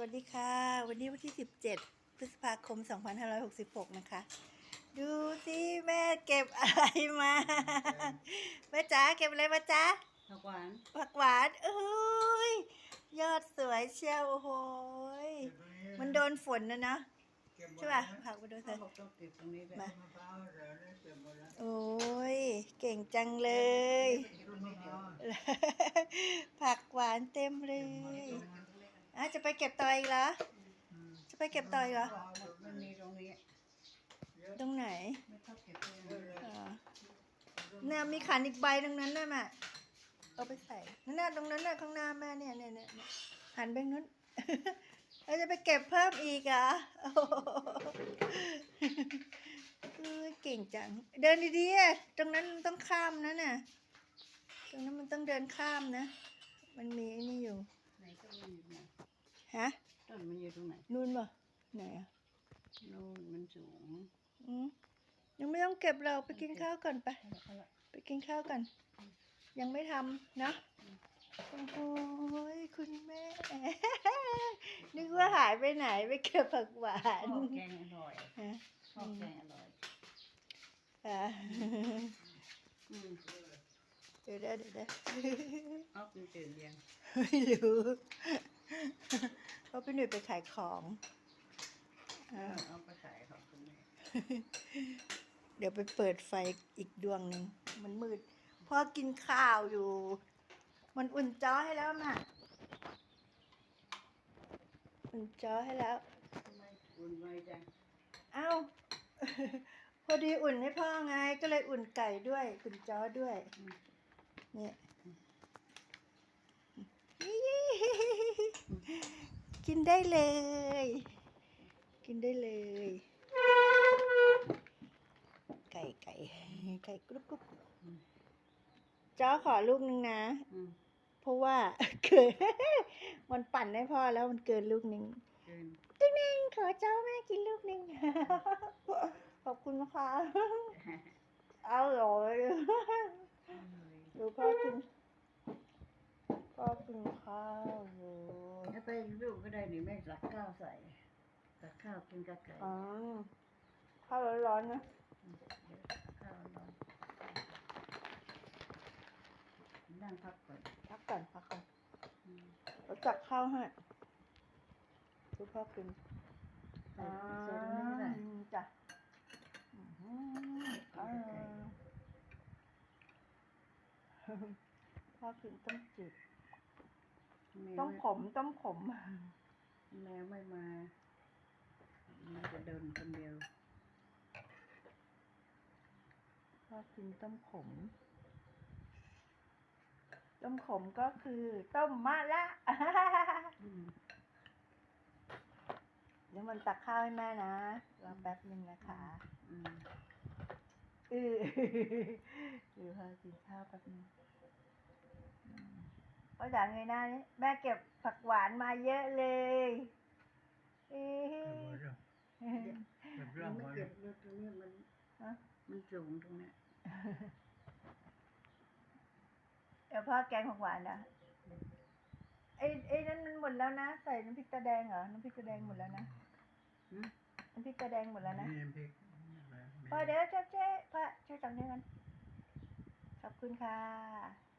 วัสดีค่ะ วันนี้วันที่ 17 พฤษภาคม 2566 นะคะ ดูสิแม่เก็บอะไรมา แม่จ๋าเก็บอะไรมาจ๊ะผักหวานผักหวานเอ้ย ยอดสวยเชียวโอ้โหยมันโดนฝนนะเนาะใช่ป่ะผักมาดูเถเขาอะบอกต้องเก็บตรงนี้แบบมาโอ้ย เก่งจังเลย ผักหวานเต็มเลยอะ จะไปเก็บต่ออีกเหรอ จะไปเก็บต่ออีกเหรอ มันมีตรงนี้ตรงไหนไม่ชอบเก็บตรงนี้อ๋อเนี่ยมีขันอีกใบตรงนั้นน่ะแม่เอาไปใส่นั่นน่ะตรงนั้นน่ะข้างหน้าแม่เนี่ยเนี่ยเนี่ยเนี่ยหันไปนู้น เราจะไปเก็บเพิ่มอีกเหรอโอ้โหเออเก่งจัง เดินดีๆอะตรงนั้นมันต้องข้ามนะน่ะ ตรงนั้นมันต้องเดินข้ามนะ มันมีไอ้นี่อยู่ ไหนต้นมันอยู่ ฮะ ต้นมันอยู่ตรงไหนนู่นป่ะไหนอะนู่นมันสูงอืมยังไม่ต้องเก็บเราไปกินข้าวก่อนไป เอาละเอาละไปกินข้าวกัน ยังไม่ทำนะโอ้โหคุณแม่ นึกว่าหายไปไหนไปเก็บผักหวานข้าวแกงอร่อยฮะข้าวแกงอร่อย อะอืมเดี๋ยวเดี๋ยวเดี๋ยวเดี๋ยวเอาคุณตื่นยังไม่รู้ เพราะพี่หนุ่ยไปขายของเออ่าอเอาไปขายของคุณแม่เดี๋ยวไปเปิดไฟอีกดวงหนึ่งมันมืดพ่อกินข้าวอยู่ มันอุ่นจ้อให้แล้วน่ะอุ่นจ้อให้แล้วทำไมอุ่นไวจังเอ้าพอดีอุ่นให้พ่อไงก็เลยอุ่นไก่ด้วยอุ่นจ้อด้วยอืมเนี่ย กินได้เลย กินได้เลย ไก่ไก่ไก่กรุบกรุบจ้อขอลูกนึงนะอืมเพราะว่าเกินมันปั่นให้พ่อแล้วมันเกินลูกนึงเกินติ๊งนึงขอเจ้าแม่กินลูกนึงขอบคุณนะคะอร่อยดูพ่อกิน พ่อกินข้าวอยู่ถ้าไปลูกก็ได้นี่แม่ตักข้าวใส่ตักข้าวกินกับไก่อ๋อข้าวร้อนๆนะเดี๋ยวตักข้าวร้อนนั่งพักก่อนพักก่อนพักก่อนอืมเราจัดข้าวให้ดูพ่อกินใส่ใส่ตรงนี้แหละอืมจ้ะอื้อหืออร่อยพ่อกินต้มจืดแมว ต้มไม่ขมต้มขมแมวไม่มามันจะเดินคนเดียวชอบกินต้มขม ต้มขมก็คือต้มมะละอืมเดี๋ยวมันตักข้าวให้แม่นะรอแป๊บหนึ่งนะคะอืมเออหรือพอกินข้าวแป๊บหนึงอืม ก็ด่าไงหน้านี่แม่เก็บผักหวานมาเยอะเลยเอ้ยมันไม่เก็บเยอะตรงนี้มันฮะมันสูงตรงเนี้ยเดี๋ยวพ่อแกงผักหวานนะไอ้ไอ้นั่นมันหมดแล้วนะใส่น้ำพริกตาแดงเหรอน้ำพริกตาแดงหมดแล้วนะหืมน้ำพริกตาแดงหมดแล้วนะมีพริกพอเดี๋ยวเจ๊เจ๊พ่อช่วยจังด้วยกันขอบคุณค่ะ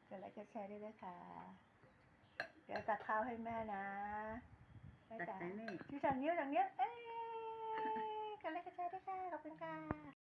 กดไลค์กดแชร์ด้วยนะคะ เดี๋ยวตักข้าวให้แม่นะแม่ตักจ๋าให้แม่ ที่สั่งนิ้วอย่างเนี้ยเอ้ยกันเลยกระจายด้ค่ะขอบคุณค่ะ